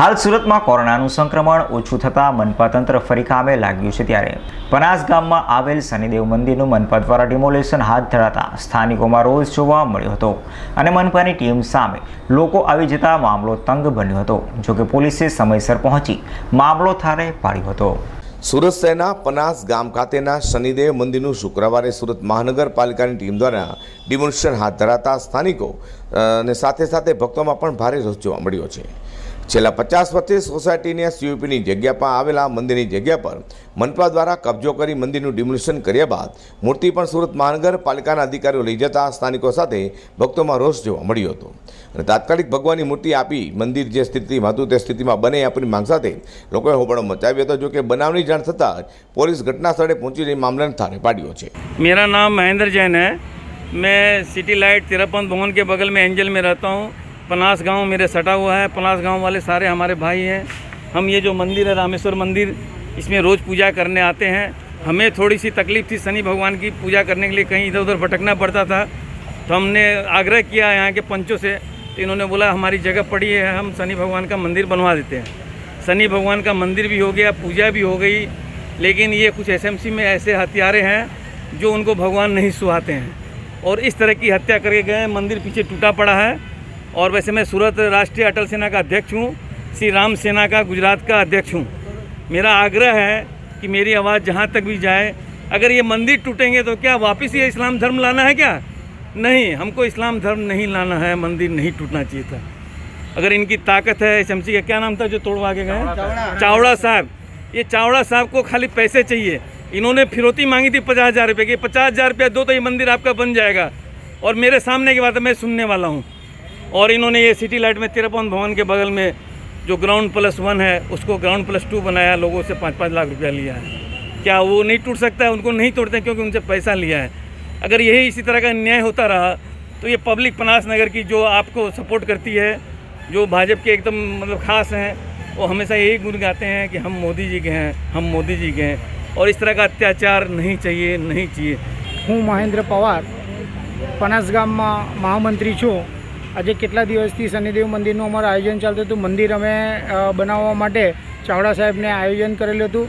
હાલ સુરતમાં કોરોનાનું સંક્રમણ ઓછું થતાં મનપા તંત્ર ફરી કામે લાગ્યું છે ત્યારે. પનાસ ગામમાં આવેલ શનિદેવ મંદિરનું મનપા દ્વારા ડિમોલેશન હાથ ધરાતા સ્થાનિકોમાં રોષ જોવા મળ્યો હતો અને મનપાની ટીમ સામે લોકો આવી જતા મામલો તંગ બન્યો હતો જોકે પોલીસે સમયસર પહોંચી મામલો થારે પાડ્યો હતો. સુરત શહેરના પનાસ ગામ ખાતેના શનિદેવ મંદિરનું શુક્રવારે સુરત મહાનગરપાલિકાની ટીમ દ્વારા ડિમોલેશન હાથ ધરાતા સ્થાનિકો અને સાથે સાથે ભક્તોમાં પણ ભારે રોષ જોવા મળ્યો છે. છેલ્લા પચાસ વર્ષથી સોસાયટીની સીયુપીની જગ્યા પર આવેલા મંદિરની જગ્યા પર મનપા દ્વારા કબજો કરી મંદિરનું ડિમોલિશન કર્યા બાદ મૂર્તિ પણ સુરત મહાનગરપાલિકાના અધિકારીઓ લઈ જતા સ્થાનિકો સાથે ભક્તોમાં રોષ જોવા મળ્યો હતો અને તાત્કાલિક ભગવાનની મૂર્તિ આપી મંદિર જે સ્થિતિમાં હતું તે સ્થિતિમાં બને આપણી માંગ સાથે લોકોએ હોબાળો મચાવ્યો હતો જો કે બનાવની જાણ થતાં જ પોલીસ ઘટના સ્થળે પહોંચીને મામલાને થારે પાડ્યો છે मेरा नाम महेंद्र जैन है मैं सिटी लाइट तिरपन भवन के बगल में एंजल में रहता हूँ पनास गाँव मेरे सटा हुआ है पनास गाँव वाले सारे हमारे भाई हैं। हम ये जो मंदिर है, रामेश्वर मंदिर, इसमें रोज़ पूजा करने आते हैं। हमें थोड़ी सी तकलीफ़ थी शनि भगवान की पूजा करने के लिए, कहीं इधर उधर भटकना पड़ता था। तो हमने आग्रह किया यहाँ के पंचों से तो इन्होंने बोला, हमारी जगह पड़ी है, हम शनि भगवान का मंदिर बनवा देते हैं। शनि भगवान का मंदिर भी हो गया, पूजा भी हो गई, लेकिन ये कुछ एसएमसी में ऐसे हत्यारे हैं, जो उनको भगवान नहीं सुहाते हैं। और इस तरह की हत्या करके गए मंदिर पीछे टूटा पड़ा है। और वैसे मैं सूरत राष्ट्रीय अटल सेना का अध्यक्ष हूँ श्री राम सेना का गुजरात का अध्यक्ष हूँ। मेरा आग्रह है कि मेरी आवाज़ जहाँ तक भी जाए अगर ये मंदिर टूटेंगे तो क्या वापस ये इस्लाम धर्म लाना है क्या? नहीं हमको इस्लाम धर्म नहीं लाना है मंदिर नहीं टूटना चाहिए था। अगर इनकी ताकत है एसएमसी का क्या नाम था जो तोड़वा के गए? चावड़ा साहब। ये चावड़ा साहब को खाली पैसे चाहिए। इन्होंने फिरौती मांगी थी पचास हज़ार रुपये की। पचास हज़ार रुपया दो तो ये मंदिर आपका बन जाएगा। और मेरे सामने की बात है मैं सुनने वाला हूँ। और इन्होंने ये सिटी लाइट में तिरपन भवन के बगल में जो ग्राउंड प्लस वन है, उसको ग्राउंड प्लस टू बनाया, लोगों से पाँच पाँच लाख रुपया लिया है। क्या वो नहीं टूट सकता? है उनको नहीं तोड़ते क्योंकि उनसे पैसा लिया है। अगर यही इसी तरह का न्याय होता रहा तो ये पब्लिक पनास नगर की जो आपको सपोर्ट करती है, जो भाजपा के एकदम मतलब खास हैं, वो हमेशा यही गुनगाते हैं कि हम मोदी जी के हैं, हम मोदी जी के हैं। और इस तरह का अत्याचार नहीं चाहिए नहीं चाहिए। हूँ महेंद्र पवार पनासगाम महामंत्री छूँ। આજે કેટલા દિવસથી શનિદેવ મંદિરનું અમારું આયોજન ચાલતું હતું. મંદિર અમે બનાવવા માટે ચાવડા સાહેબને આયોજન કરેલું હતું.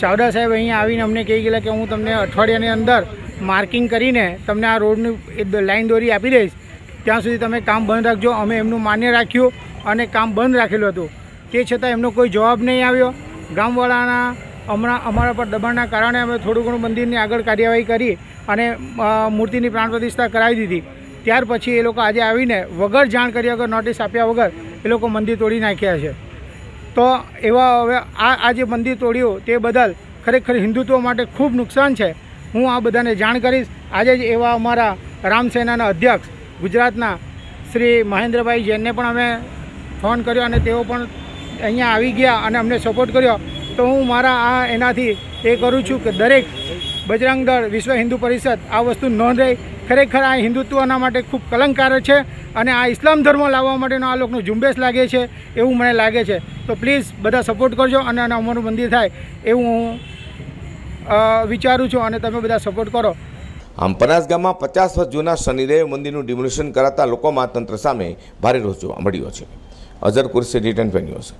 ચાવડા સાહેબ અહીંયા આવીને અમને કહી ગયેલા કે હું તમને અઠવાડિયાની અંદર માર્કિંગ કરીને તમને આ રોડની લાઈન દોરી આપી દઈશ. ત્યાં સુધી તમે કામ બંધ રાખજો. અમે એમનું માન્ય રાખ્યું અને કામ બંધ રાખેલું હતું. તે છતાં એમનો કોઈ જવાબ નહીં આવ્યો. ગામવાળાના હમણાં અમારા પર દબાણના કારણે અમે થોડું ઘણું મંદિરની આગળ કાર્યવાહી કરી અને મૂર્તિની પ્રાણ પ્રતિષ્ઠા કરાવી દીધી. ત્યાર પછી એ લોકો આજે આવીને વગર જાણ કર્યા વગર નોટિસ આપ્યા વગર એ લોકો મંદિર તોડી નાખ્યા છે. તો એવા હવે આ આ જે મંદિર તોડ્યું તે બદલ ખરેખર હિન્દુત્વ માટે ખૂબ નુકસાન છે. હું આ બધાને જાણ કરીશ. આજે જ એવા અમારા રામસેનાના અધ્યક્ષ ગુજરાતના શ્રી મહેન્દ્રભાઈ જૈનને પણ અમે ફોન કર્યો અને તેઓ પણ અહીંયા આવી ગયા અને અમને સપોર્ટ કર્યો. તો હું મારા આ એનાથી એ કરું છું કે દરેક બજરંગ દળ વિશ્વ હિન્દુ પરિષદ આ વસ્તુ નોંધ રહી ખરેખર આ હિન્દુત્વના માટે ખૂબ કલંકાર છે અને આ ઇસ્લામ ધર્મ લાવવા માટેનો આ લોકોનો ઝુંબેશ લાગે છે એવું મને લાગે છે. તો પ્લીઝ બધા સપોર્ટ કરજો અને અમારું મંદિર થાય એવું હું વિચારું છું અને તમે બધા સપોર્ટ કરો. આમ પનાસ ગામમાં પચાસ વર્ષ જૂના શનિદેવ મંદિરનું ડિમોલિશન કરાતા લોકોમાં તંત્ર સામે ભારે રોષ જોવા મળ્યો છે. અઝર કુર્સી રિટર્ન ન્યૂઝ.